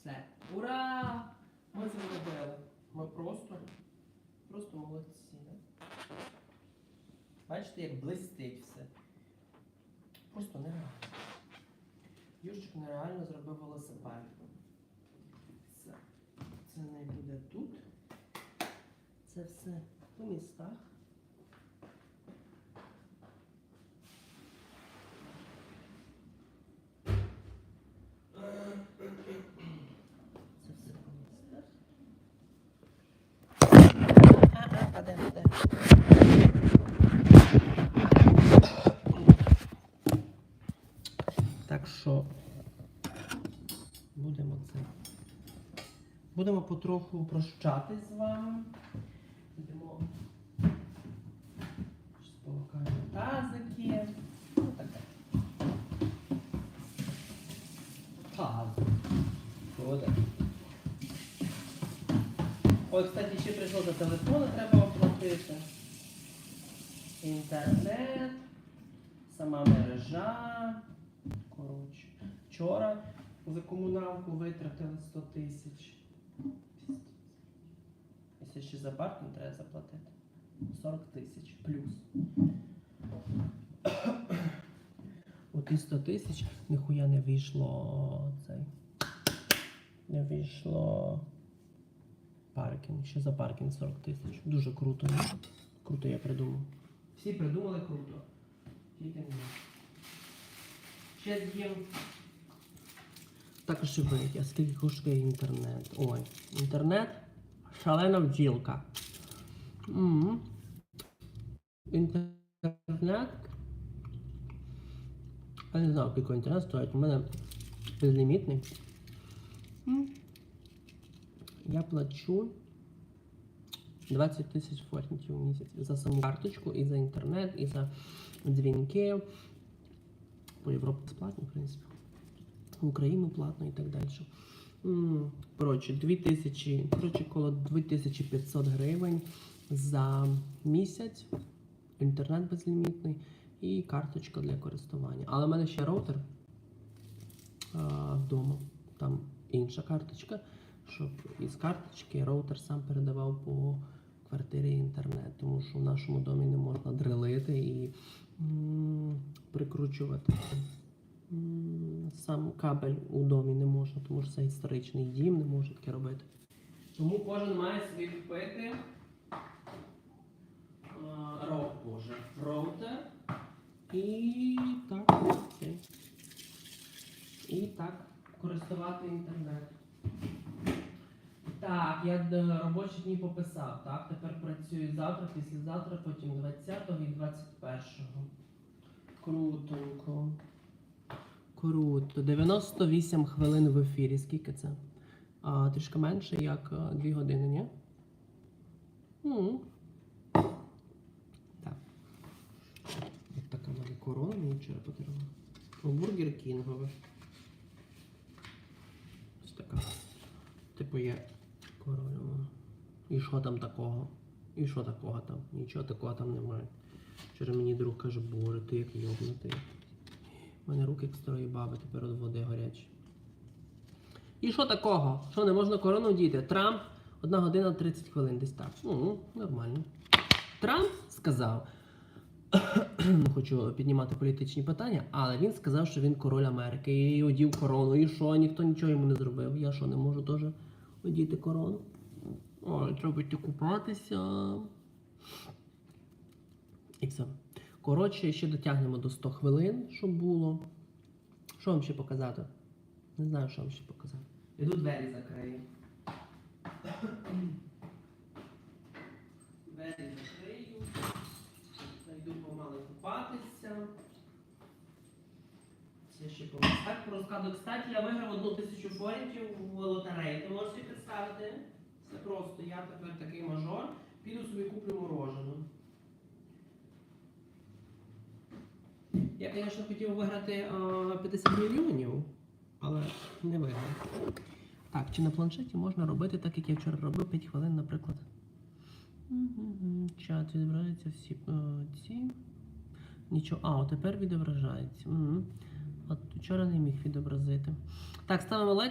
Все. Ура! Ми це зробили. Ми просто, просто молодці. Да? Бачите, як блистить все. Просто нереально. Юрчик нереально зробив велосипед. Все. Це не буде тут. Це все по містах. Це все по містах. А, а, а де, де? Так що будемо це. Будемо потроху прощатись з вами. Йдемо. Сполукаємо тазики. Ну таке. Тазик. Буде. Ой, кстати, ще прийшло за телефони, треба оплатити. Інтернет, сама мережа. Коротше. Вчора за комуналку витратили 100 тисяч. Якщо ще за паркінг треба заплатити. 40 тисяч плюс. У ті 100 тисяч ніхуя не вийшло цей. Не вийшло паркінг. Ще за паркінг 40 тисяч. Дуже круто. Круто я придумав. Всі придумали круто. Тільки не. Ще з'їм. Також вийти, а скільки коштує інтернет? Ой, інтернет шалена бджілка. М. Інтернет. Я не знаю, який інтернет стоїть. У мене безлімітний. М. Я плачу 20 тисяч форінтів в місяць за саму карточку, і за інтернет, і за дзвінки. По Європі безплатно, в принципі. В Україну платно і так далі. Коротше, 2000, коротше, коло 2500 гривень за місяць, інтернет безлімітний і карточка для користування. Але в мене ще роутер а, вдома. Там інша карточка, щоб із карточки роутер сам передавав по квартирі інтернет, тому що в нашому домі не можна дрелити і м, прикручувати. Сам кабель у домі не можна, тому що це історичний дім, не може таке робити. Тому кожен має собі купити а, боже, роутер і так, і так користувати інтернет. Так, я робочі дні пописав, так? Тепер працюю завтра, післязавтра, потім 20-го і 21-го. Крутонько. Круто. 98 хвилин в ефірі. Скільки це? А, трішки менше, як 2 години, ні? М. Так. Ось така мене корона мені вчора подарувала. Бургер Кінгове. Ось така. Типу є корона. І що там такого? І що такого там? Нічого такого там немає. Вчора мені друг каже, боже, ти як йобнутий. У мене руки як старої баби, тепер від води гарячі. І що такого? Що не можна корону діти? Трамп 1 година 30 хвилин десь так. Ну, нормально. Трамп сказав, не хочу піднімати політичні питання, але він сказав, що він король Америки і одів корону. І що, ніхто нічого йому не зробив. Я що, не можу теж одіти корону? Ой, треба купатися. І все. Коротше, ще дотягнемо до 100 хвилин, щоб було. Що вам ще показати? Не знаю, що вам ще показати. Іду двері закрию. Двері закрию. Зайду помалу купатися. Це ще комусь. Так, по розкладу. Кстати, я виграв одну тисячу форінтів в лотереї. Ти можеш собі представити? Це просто я тепер такий мажор. Піду собі куплю морожену. Я, звісно, хотів виграти е, 50 мільйонів, але не виграв. Так, чи на планшеті можна робити так, як я вчора робив 5 хвилин, наприклад. Чат відображається всі е, ці. Нічого. А, тепер відображається. От вчора не міг відобразити. Так, ставимо лайк.